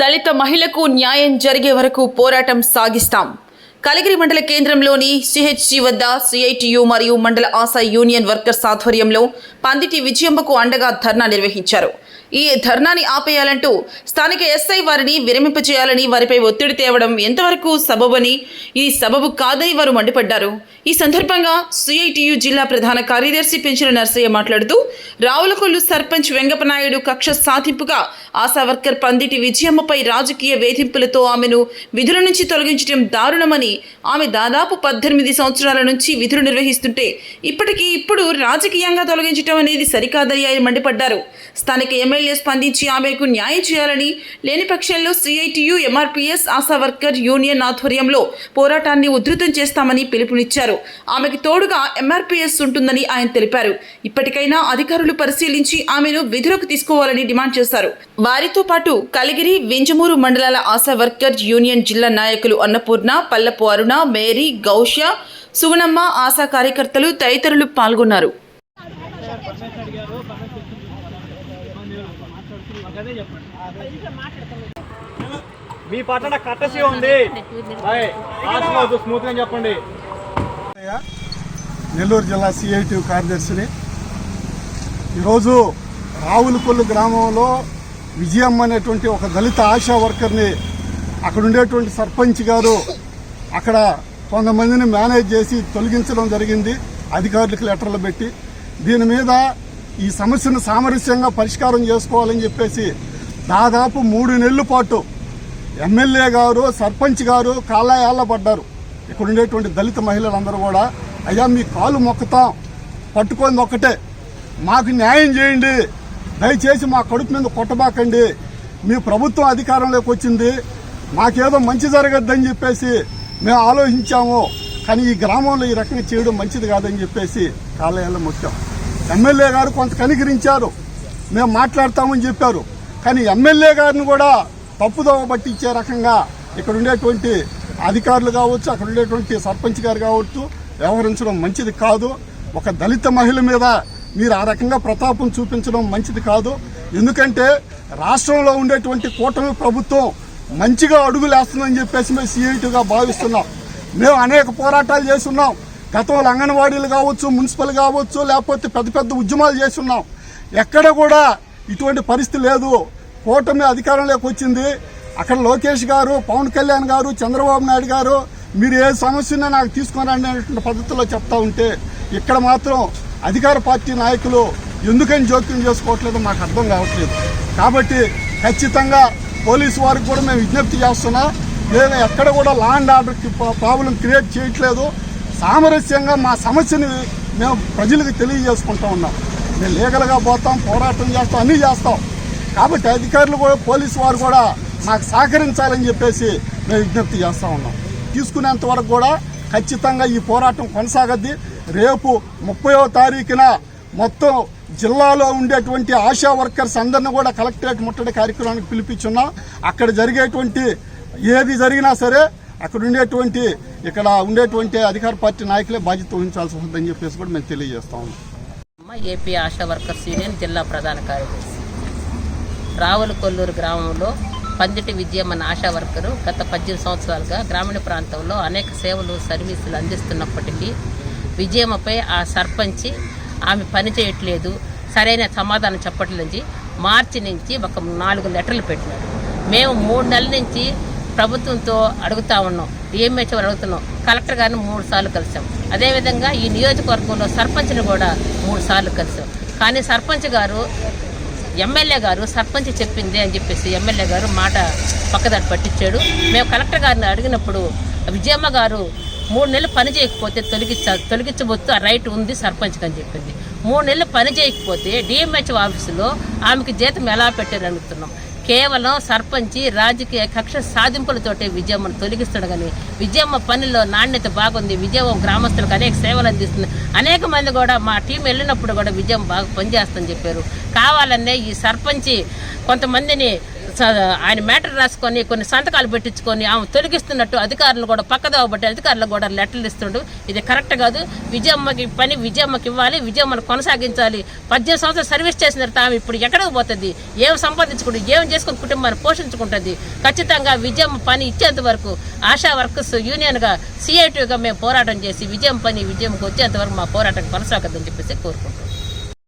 దళిత మహిళకు న్యాయం జరిగే వరకు పోరాటం సాగిస్తాం. కలగిరి మండల కేంద్రంలోని సిహెచ్సి వద్ద సిఐటియు మరియు మండల ఆశా యూనియన్ వర్కర్స్ ఆధ్వర్యంలో పందిటి విజయంబకు అండగా ధర్నా నిర్వహించారు. ఈ ధర్నాని ఆపేయాలంటూ స్థానిక ఎస్ఐ వారిని విరమింపచేయాలని వారిపై ఒత్తిడి తేవడం ఎంతవరకు సబబని ఇది సబబు కాదని వారు మండిపడ్డారు. ఈ సందర్భంగా సిఐటియు జిల్లా ప్రధాన కార్యదర్శి పెంచిన నర్సయ్య మాట్లాడుతూ రావులకొల్లు సర్పంచ్ వెంగపనాయుడు కక్ష సాధింపుగా ఆశా వర్కర్ పందిటి విజయమ్మపై రాజకీయ వేధింపులతో ఆమెను విధుల నుంచి తొలగించడం దారుణమని ఆమె దాదాపు పద్దెనిమిది సంవత్సరాల నుంచి విధులు నిర్వహిస్తుంటే ఇప్పటికీ ఇప్పుడు రాజకీయంగా తొలగించడం అనేది సరికాదని ఆయన మండిపడ్డారు. స్థానిక ఎమ్మెల్యే స్పందించి ఆమెకు న్యాయం చేయాలని లేని పక్షంలో CITU MRPS Asha worker union ఆధ్వర్యంలో పోరాటాన్ని ఉధృతం చేస్తామని పిలుపునిచ్చారు. ఆమెకు తోడుగా ఎంఆర్పీఎస్ ఉంటుందని ఆయన తెలిపారు. ఇప్పటికైనా అధికారులు పరిశీలించి ఆమెను విధులకు తీసుకోవాలని డిమాండ్ చేశారు. వారితో పాటు కలిగిరి వింజమూరు మండలాల ఆశా వర్కర్ యూనియన్ జిల్లా నాయకులు అన్నపూర్ణ పల్లపు అరుణ మేరీ గౌష్య సుగుణమ్మ ఆశా కార్యకర్తలు తదితరులు పాల్గొన్నారు. మీ పట్టణ కట్టసి ఉంది. బాయ్. స్మూత్గా చెప్పండి. నెల్లూరు జిల్లా సిఐటి కార్యదర్శిని. ఈరోజు రావులపల్లి గ్రామంలో విజయమ్మ అనేటువంటి ఒక దళిత ఆశా వర్కర్ని అక్కడ ఉండేటువంటి సర్పంచ్ గారు అక్కడ కొంతమందిని మేనేజ్ చేసి తొలగించడం జరిగింది. అధికారులకు లెటర్లు పెట్టి దీని మీద ఈ సమస్యను సామరస్యంగా పరిష్కారం చేసుకోవాలని చెప్పేసి దాదాపు మూడు నెలల పాటు ఎమ్మెల్యే గారు సర్పంచ్ గారు కాళ్ళ పడ్డారు. ఇక్కడ ఉండేటువంటి దళిత మహిళలందరూ కూడా అయ్యా మీ కాలు మొక్కుతాం పట్టుకొని ఒక్కటే. మాకు న్యాయం చేయండి. దయచేసి మా కడుపు మీద కొట్టబాకండి. మీ ప్రభుత్వం అధికారంలోకి వచ్చింది. మాకేదో మంచి జరగద్దని చెప్పేసి మేము ఆలోచించాము. కానీ ఈ గ్రామంలో ఈ రకంగా చేయడం మంచిది కాదని చెప్పేసి కాలేయాల్లో మొక్కాం. ఎమ్మెల్యే గారు కొంత కనికరించారు. మేము మాట్లాడతామని చెప్పారు. కానీ ఎమ్మెల్యే గారిని కూడా తప్పుదోవ పట్టించే రకంగా ఇక్కడ ఉండేటువంటి అధికారులు కావచ్చు అక్కడ ఉండేటువంటి సర్పంచ్ గారు కావచ్చు వ్యవహరించడం మంచిది కాదు. ఒక దళిత మహిళ మీద మీరు ఆ రకంగా ప్రతాపం చూపించడం మంచిది కాదు. ఎందుకంటే రాష్ట్రంలో ఉండేటువంటి కూటమి ప్రభుత్వం మంచిగా అడుగులేస్తుందని చెప్పేసి మేము సీఐటీగా భావిస్తున్నాం. మేము అనేక పోరాటాలు చేస్తున్నాం. గతంలో అంగన్వాడీలు కావచ్చు మున్సిపల్ కావచ్చు లేకపోతే పెద్ద పెద్ద ఉద్యమాలు చేస్తున్నాం. ఎక్కడ కూడా ఇటువంటి పరిస్థితి లేదు. కూటమి అధికారంలోకి వచ్చింది. అక్కడ లోకేష్ గారు పవన్ కళ్యాణ్ గారు చంద్రబాబు నాయుడు గారు మీరు ఏ సమస్యన నాకు తీసుకురండి అనేటువంటి పద్ధతిలో చెప్తా ఉంటే ఇక్కడ మాత్రం అధికార పార్టీ నాయకులు ఎందుకని జోక్యం చేసుకోవట్లేదు మాకు అర్థం కావట్లేదు. కాబట్టి ఖచ్చితంగా పోలీసు వారికి కూడా మేము విజ్ఞప్తి చేస్తున్నా. మేము ఎక్కడ కూడా లా అండ్ ఆర్డర్కి ప్రాబ్లం క్రియేట్ చేయట్లేదు. సామరస్యంగా మా సమస్యని మేము ప్రజలకు తెలియజేసుకుంటా ఉన్నాం. మేము లీగల్గా పోతాం పోరాటం చేస్తాం అన్నీ చేస్తాం. కాబట్టి అధికారులు కూడా పోలీసు వారు కూడా మాకు సహకరించాలని చెప్పేసి మేము విజ్ఞప్తి చేస్తూ ఉన్నాం. తీసుకునేంత వరకు కూడా ఖచ్చితంగా ఈ పోరాటం కొనసాగద్ది. రేపు ముప్పయో తారీఖున మొత్తం జిల్లాలో ఉండేటువంటి ఆశా వర్కర్స్ అందరిని కూడా కలెక్టరేట్ ముట్టడి కార్యక్రమానికి పిలిపించున్నాం. అక్కడ జరిగేటువంటి ఏది జరిగినా సరే అక్కడ ఉండేటువంటి ఇక్కడ ఉండేటువంటి అధికార పార్టీ నాయకులే బాధ్యత వహించాల్సి ఉంటుందని చెప్పేసి కూడా మేము తెలియజేస్తా ఉన్నాం. అమ్మ ఏపీ ఆశా వర్కర్స్ యూనియన్ జిల్లా ప్రధాన కార్యదర్శి. రావుల కొల్లూరు గ్రామంలో పందిటి విజయమ్మన్న ఆశా వర్కరు గత పద్దెనిమిది సంవత్సరాలుగా గ్రామీణ ప్రాంతంలో అనేక సేవలు సర్వీసులు అందిస్తున్నప్పటికీ విజయమ్మపై ఆ సర్పంచి ఆమె పని చేయట్లేదు సరైన సమాధానం చెప్పట్లేదు మార్చి నుంచి ఒక నాలుగు లెటర్లు పెట్టినాడు మేము మూడు నెలల నుంచి ప్రభుత్వంతో అడుగుతా ఉన్నాం డిఎంహెచ్ఓ అడుగుతున్నాం? కలెక్టర్ గారిని మూడు సార్లు కలిసాం. అదేవిధంగా ఈ నియోజకవర్గంలో సర్పంచ్ని కూడా మూడు సార్లు కలిసాం. కానీ సర్పంచ్ గారు ఎమ్మెల్యే గారు సర్పంచ్ చెప్పింది అని చెప్పేసి ఎమ్మెల్యే గారు మాట పక్కదారి పట్టించాడు. మేము కలెక్టర్ గారిని అడిగినప్పుడు విజయమ్మ గారు మూడు నెలలు పని చేయకపోతే తొలగించ తొలగించబోతు ఆ రైట్ ఉంది సర్పంచ్కి అని చెప్పింది. మూడు నెలలు పని చేయకపోతే డిఎంహెచ్ ఆఫీసులో ఆమెకి జీతం ఎలా పెట్టారు అడుగుతున్నాం. కేవలం సర్పంచి రాజకీయ కక్ష సాధింపులతోటే విజయమ్మను తొలగిస్తాడు కానీ విజయమ్మ పనిలో నాణ్యత బాగుంది విజయమ్మ గ్రామస్తులకు అనేక సేవలు అందిస్తుంది. అనేక మంది కూడా మా టీం వెళ్ళినప్పుడు కూడా విజయం బాగా పనిచేస్తుందని చెప్పారు. కావాలనే ఈ సర్పంచి కొంతమందిని ఆయన మ్యాటర్ రాసుకొని కొన్ని సంతకాలు పెట్టించుకొని ఆమె తొలగిస్తున్నట్టు అధికారులు కూడా పక్కదోవ బట్టి అధికారులు కూడా లెటర్లు ఇస్తుండు. ఇది కరెక్ట్ కాదు. విజయమ్మకి పని విజయమ్మకి ఇవ్వాలి. విజయమ్మను కొనసాగించాలి. పద్దెనిమిది సంవత్సరాలు సర్వీస్ చేసిన తర్వాత ఆమె ఇప్పుడు ఎక్కడికి పోతుంది? ఏం సంపాదించుకుంటుంది ఏం చేసుకుని కుటుంబాన్ని పోషించుకుంటుంది? ఖచ్చితంగా విజయమ్మ పని ఇచ్చేంత వరకు ఆశా వర్కర్స్ యూనియన్గా సిఐటిగా మేము పోరాటం చేసి విజయం పని విజయంకి వచ్చేంత వరకు మా పోరాటం కొనసాగద్దని చెప్పేసి కోరుకుంటున్నాం.